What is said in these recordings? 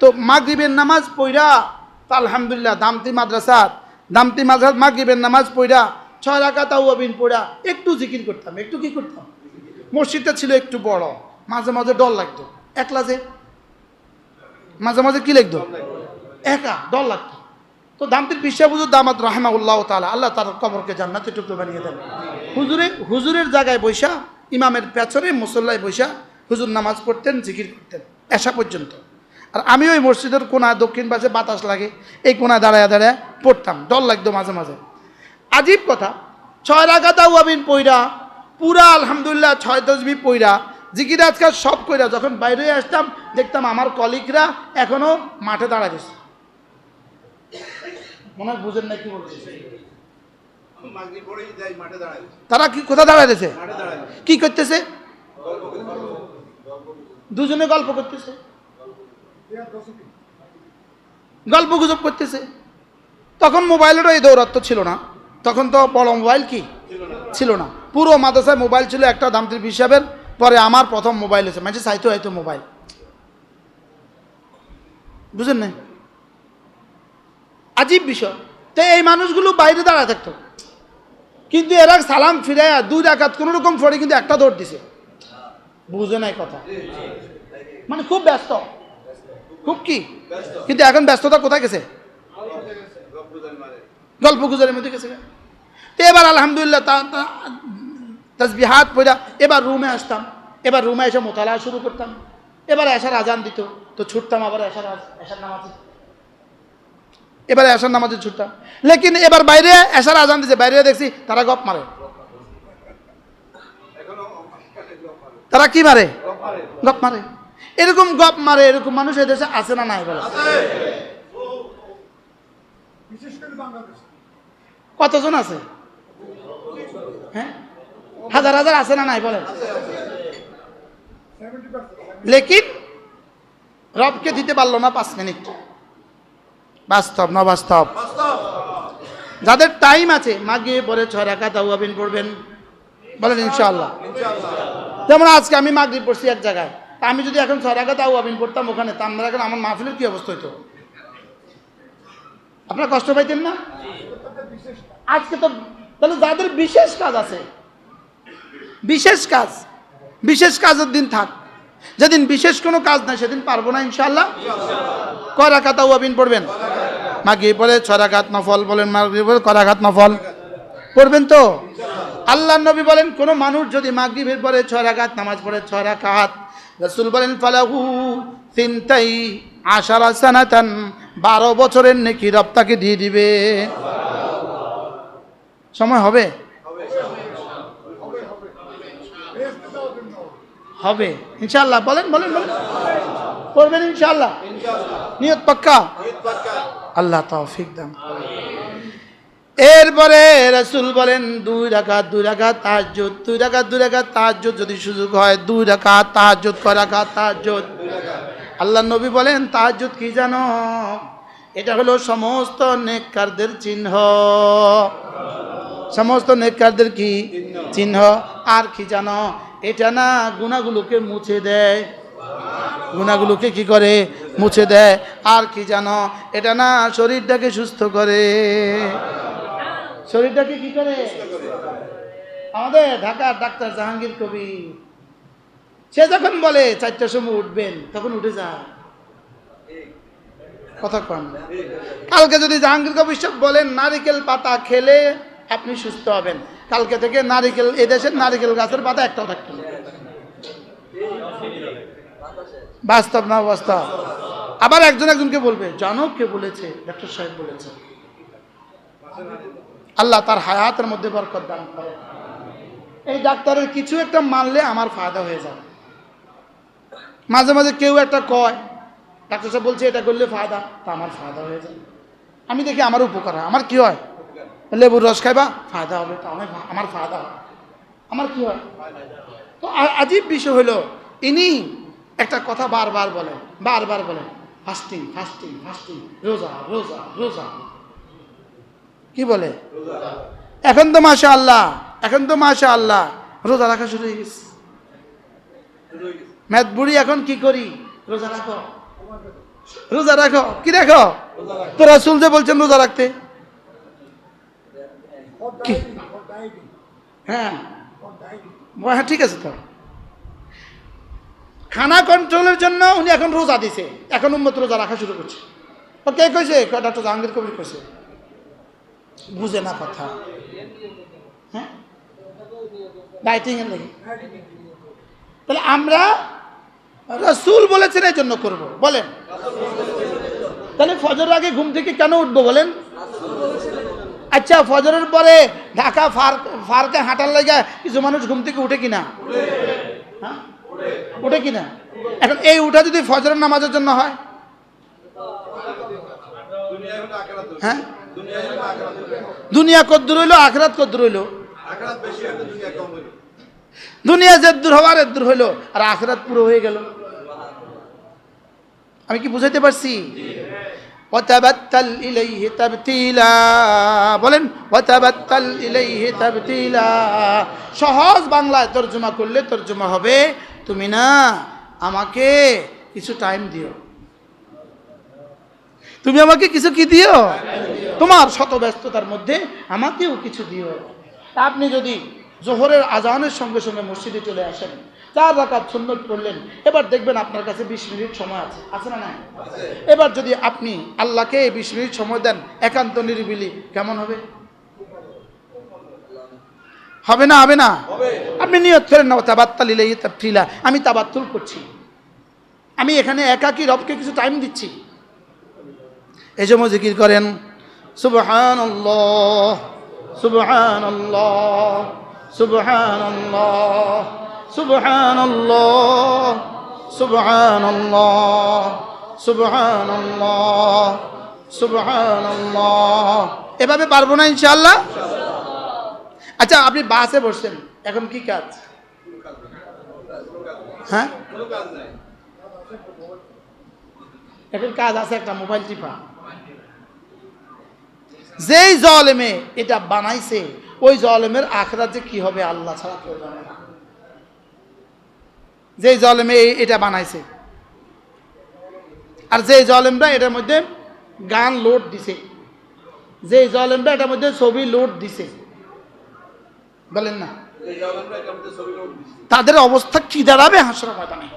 তো মাগরিবের নামাজ পইরা তা আলহামদুলিল্লাহ, দামতি মাদ্রাসাত দামতি মাদ্রাসাত মাগরিবের নামাজ পইরা ছয় রাখা তাও অবিন পড়া একটু জিকির করতাম, একটু কি করতাম? মসজিদটা ছিল একটু বড়, মাঝে মাঝে ডর লাগতো, একলা যে। মাঝে মাঝে কি লাগতো? একা ডর লাগতো। তো দামতির পিসা হুজুর দামাত রাহমাউল্লাহ তাআলা, আল্লাহ তার কবরকে জান্নাতে টুকরো বানিয়ে দেন। হুজুরে হুজুরের জায়গায় বৈশা, ইমামের পেছনে মুসল্লায় বৈশা, হুজুর নামাজ পড়তেন, জিকির করতেন এসা পর্যন্ত। আর আমি ওই মসজিদের কোনায় দক্ষিণ পাশে বাতাস লাগে এই কোনায় দাঁড়ায় দাঁড়ায় পড়তাম ডর লাগতো মাঝে মাঝে। আজীব কথা ছয় রাখা তাও আবিন পইরা পুরা আলহামদুলিল্লাহ ছয় তসবি পইরা জিকির আজকাল সব কইরা যখন বাইরে আসতাম দেখতাম আমার কলিগরা এখনও মাঠে দাঁড়ায় গেছে মনে হয় বুঝেন না কি বলছি তারা কি কোথায় দাঁড়াইতেছে কি করতেছে? দুজনে গল্প করতেছে। গল্প গুজব করতেছে। তখন মোবাইলেরও এই দৌরাত্ম ছিল না। তখন তো বড় মোবাইল কি? ছিল না। পুরো মাদ্রাসায় মোবাইল ছিল, একটা দাম দামতির হিসাবের পরে আমার প্রথম মোবাইল হয়েছে। মানে চাইতো হয়তো মোবাইল। বুঝেন না আজীব বিষয়। তো এই মানুষগুলো বাইরে দাঁড়া থাকতো। কিন্তু এরা সালাম ফিরাইয়া দুই রাখাত কোনো রকম ফড়ে কিন্তু একটা দৌড় দিছে। বুঝে নাই কথা? মানে খুব ব্যস্ত। খুব কি? কিন্তু এখন ব্যস্ততা কোথায় গেছে? গল্প গুজরের মধ্যে গেছে তো এবার আলহামদুলিল্লাহ তা পড়া এবার রুমে আসতাম। এবার রুমে এসে মোতালা শুরু করতাম। এবার এসার আজান দিত। তো ছুটতাম আবার এসার এসার নামাজে। এবার এসার নামাজে ছুটতাম। লেকিন এবার বাইরে এসার আজান দিছে। বাইরে দেখছি তারা গপ মারে। তারা কি মারে? গপ মারে। এরকম গপ মারে এরকম মানুষ এদেশে আছে না নাই বলে? কতজন আছে? হ্যাঁ? হাজার হাজার আছে না নাই বলে লেকিন? রবকে দিতে পারল না পাঁচ মিনিট। বাস্তব না বাস্তব। যাদের টাইম আছে মাগিয়ে পরে ছয় রাখা তাওয়াবিন পড়বেন। বলেন ইনশাআল্লাহ। যেমন আজকে আমি মাগরিব পড়ছি এক জায়গায়। তা আমি যদি এখন ছয় রাখা তাওয়াবিন পড়তাম ওখানে, তা আমরা এখন আমার মাহফিলের কি অবস্থা হইতো? আপনারা কষ্ট পাইতেন না? আজকে তো, তাহলে যাদের বিশেষ কাজ আছে, বিশেষ কাজ, বিশেষ কাজের দিন থাক। যেদিন বিশেষ কোনো কাজ নাই, সেদিন পারব না ইনশাল্লাহ কয় রাখাত আবিন পড়বেন? মাগিয়ে পড়ে ছয় রাখাত নফল বলেন, মাগরিব পড়ে কয় রাখাত নফল? পড়বেন তো? আল্লাহ নবী বলেন, কোনো মানুষ যদি মাগরিবের পরে ছয় রাখাত নামাজ পড়ে ছয় রাখাত রসুল বলেন, ফালাহু তিনটাই আশারা সানাতান, বারো বছরের নেকি রব তাকে দিয়ে দিবে। সময় হবে? হবে। ইনশাল্লাহ বলেন বলেন বলেন। করবেন ইনশাল্লাহ নিয়ত পাক্কা? আল্লাহ তৌফিক দান। এরপরে রসুল বলেন, দুই রাকাত দুই রাকাত তাহাজ্জুদ, দুই রাকাত দুই রাকাত তাহাজ্জুদ যদি সুযোগ হয়, দুই রাকাত তাহাজ্জুদ, কয় রাকাত তাহাজ্জুদ? আল্লাহ নবী বলেন, তাহাজ্জুদ কি জানো? এটা হলো সমস্ত নেককারদের চিহ্ন। সমস্ত নেককারদের কি চিহ্ন? আর কি জানো? এটা না গুণাগুলোকে মুছে দেয়। গুণাগুলোকে কি করে? মুছে দেয়। আর কি জানো? এটা না শরীরটাকে সুস্থ করে। শরীরটাকে কি করে? আমাদের ঢাকার ডাক্তার জাহাঙ্গীর কবি সে যখন বলে, চারটার সময় উঠবেন, তখন উঠে যায় কথা কালকে যদি জাহাঙ্গীর কবির সাহেব বলেন, নারিকেল পাতা খেলে আপনি সুস্থ হবেন। কালকে থেকে নারিকেল এদেশের নারিকেল গাছের পাতা একটাও থাকতো বাস্তব না বাস্তব আবার একজন একজনকে বলবে জানো কে বলেছে? ডাক্তার সাহেব বলেছে। আল্লাহ তার হায়াতের মধ্যে বরকত দান করে। এই ডাক্তারের কিছু একটা মানলে আমার ফায়দা হয়ে যাবে মাঝে মাঝে কেউ একটা কয়, ডাক্তার সাহেব বলছে, এটা করলে ফায়দা। তা আমার ফায়দা হয়ে যায়। আমি দেখি আমার উপকার হয়। আমার কি হয়? লেবুর রস খাইবা, ফায়দা হবে। তা আমার আমার ফায়দা হয়। আমার কি হয়? তো আজীব বিষয় হলো, ইনি একটা কথা বারবার বলেন বারবার বলেন, ফাস্টিং ফাস্টিং ফাস্টিং, রোজা রোজা রোজা। কি বলে? এখন তো মাশা আল্লাহ এখন তো মাশা আল্লাহ রোজা রাখা শুরু হয়ে গেছে। ম্যাথ বুড়ি, এখন কি করি? রোজা রাখো। রোজা রাখো। কি রাখো তো রাসুল যে বলছেন রোজা রাখতে। হ্যাঁ। হ্যাঁ ঠিক আছে তো। খানা কন্ট্রোলের জন্য উনি এখন রোজা দিছে। এখন উন্মত রোজা রাখা শুরু করছে। ও কে কইছে? ডক্টর জাহাঙ্গীর কবির কইছে। বুঝে না কথা। হ্যাঁ? তাহলে আমরা রসুল বলেছেন এই জন্য করব। বলেন। তাহলে ফজরের আগে ঘুম থেকে কেন উঠবো বলেন? আচ্ছা ফজরের পরে ঢাকা ফার্ক ফার্কে হাঁটার লাগে কিছু মানুষ ঘুম থেকে উঠে কিনা? হ্যাঁ? উঠে কিনা? এখন এই উঠা যদি ফজরের নামাজের জন্য হয়। হ্যাঁ? দুনিয়া কদ্দুর হইল? আখরাত কদ্দুর হইল? দুনিয়া যে দূর হওয়ার দূর হইল, আর আখরাত পুরো হয়ে গেল। আমি কি বুঝাইতে পারছি? ওয়াতাবাত্তাল ইলাইহি তাবতিলা। বলেন, ওয়াতাবাত্তাল ইলাইহি তাবতিলা। সহজ বাংলায় তর্জমা করলে তর্জমা হবে। তুমি না, আমাকে কিছু টাইম দিও। তুমি আমাকে কিছু কি দিও? তোমার শত ব্যস্ততার মধ্যে আমাকেও কিছু দিও। তা আপনি যদি জোহরের আজানের সঙ্গে সঙ্গে মসজিদে চলে আসেন চার রাকাত সুন্নত পড়লেন এবার দেখবেন আপনার কাছে বিশ মিনিট সময় আছে। আছে না না এবার যদি আপনি আল্লাহকে বিশ মিনিট সময় দেন একান্ত নিরিবিলি কেমন হবে? হবে না হবে না? আপনি নিয়ত করেন না তাবাত্তাল ইলাইহি তাবতিলা আমি তাবাত্তুল করছি। আমি এখানে একাকী রবকে কিছু টাইম দিচ্ছি। এই সময় জিকির করেন। সুবহান সুবহান সুবহান সুবহান সুবহান সুবহান সুবহান এভাবে পারব না ইনশাল্লাহ আচ্ছা আপনি বাসে বসছেন, এখন কি কাজ? হ্যাঁ? এখন কাজ আছে একটা, মোবাইল টিপা। যেই জলেমে এটা বানাইছে ওই জলেমের আখরাত যে কি হবে আল্লাহ ছাড়া কেউ জানে না। যেই জলেমে এটা বানাইছে। আর যেই জলেমরা এটার মধ্যে গান লোড দিছে। যেই জলেমরা এটার মধ্যে ছবি লোড দিছে। বলেন না। তাদের অবস্থা কি দাঁড়াবে? হাসরা ময়দানে।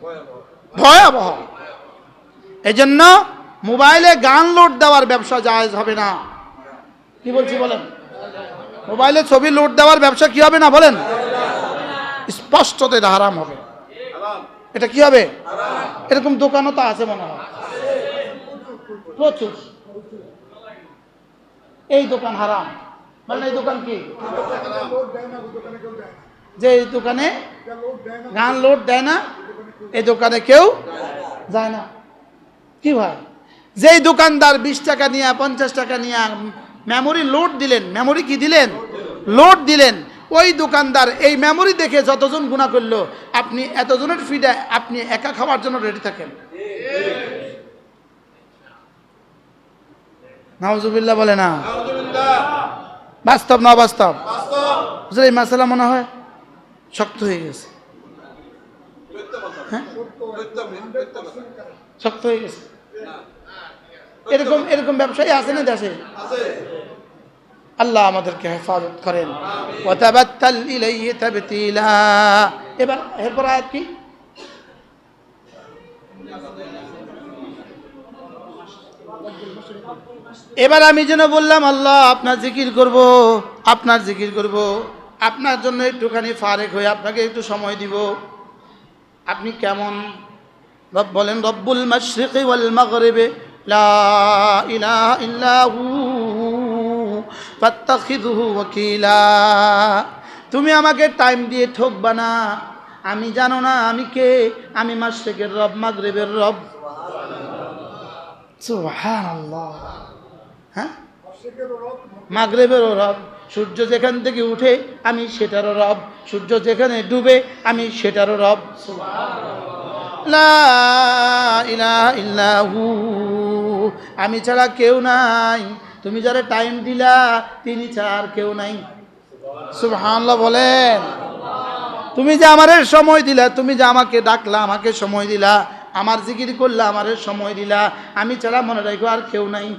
ভয়াবহ। ভয়াবহ। এই জন্য মোবাইলে গান লোড দেওয়ার ব্যবসা জায়েজ হবে না। কি বলছি বলেন? মোবাইলে ছবি লোড দেওয়ার ব্যবসা কি হবে না বলেন? স্পষ্টত এটা হারাম হবে। এটা কি হবে? এরকম দোকানও তো আছে মনে হয়। প্রচুর। এই দোকান হারাম। মানে এই দোকান কি? যে এই দোকানে গান লোড দেয় না, এই দোকানে কেউ যায় না। কি ভাই? যেই দোকানদার বিশ টাকা নিয়ে, পঞ্চাশ টাকা নিয়ে মেমোরি লোড দিলেন। মেমোরি কি দিলেন? লোড দিলেন। ওই দোকানদার এই মেমোরি দেখে যতজন গুণা করল আপনি এতজনের ফিডে আপনি একা খাওয়ার জন্য রেডি থাকেন। নাউজুবিল্লাহ বলে না। বাস্তব না বাস্তব। এই মাসালা মনে হয় শক্ত হয়ে গেছে। হ্যাঁ? শক্ত হয়ে গেছে। এরকম এরকম ব্যবসায়ী আছে না দেশে? আল্লাহ আমাদেরকে হেফাজত করেন। এবার এরপর আয়াত কি? এবার আমি যেন বললাম আল্লাহ আপনার জিকির করব আপনার জিকির করব। আপনার জন্য একটুখানি ফারেক হয়ে আপনাকে একটু সময় দিব। আপনি কেমন? রব বলেন রব্বুল মাশরিকি ওয়াল মাগরিবে। লা ইলাহা ইল্লা হু ফাত্তাখিযুহু ওয়াকিলা। তুমি আমাকে টাইম দিয়ে ঠকবা না। আমি জানো না আমি কে। আমি মাশরিকের রব, মাগরিবের রব। হ্যাঁ? মাগরেবেরও রব। সূর্য যেখান থেকে উঠে, আমি সেটারও রব। সূর্য যেখানে ডুবে, আমি সেটারও রব। লা ইলাহা ইল্লাহু আমি ছাড়া কেউ নাই। তুমি যারা টাইম দিলা, তিনি ছাড়া কেউ নাই। সুবহানাল্লাহ বলেন। তুমি যে আমারে সময় দিলা, তুমি যে আমাকে ডাকলা, আমাকে সময় দিলা, আমার জিকির করলা, আমারে সময় দিলা, আমি ছাড়া মনে রাখো আর কেউ নাই।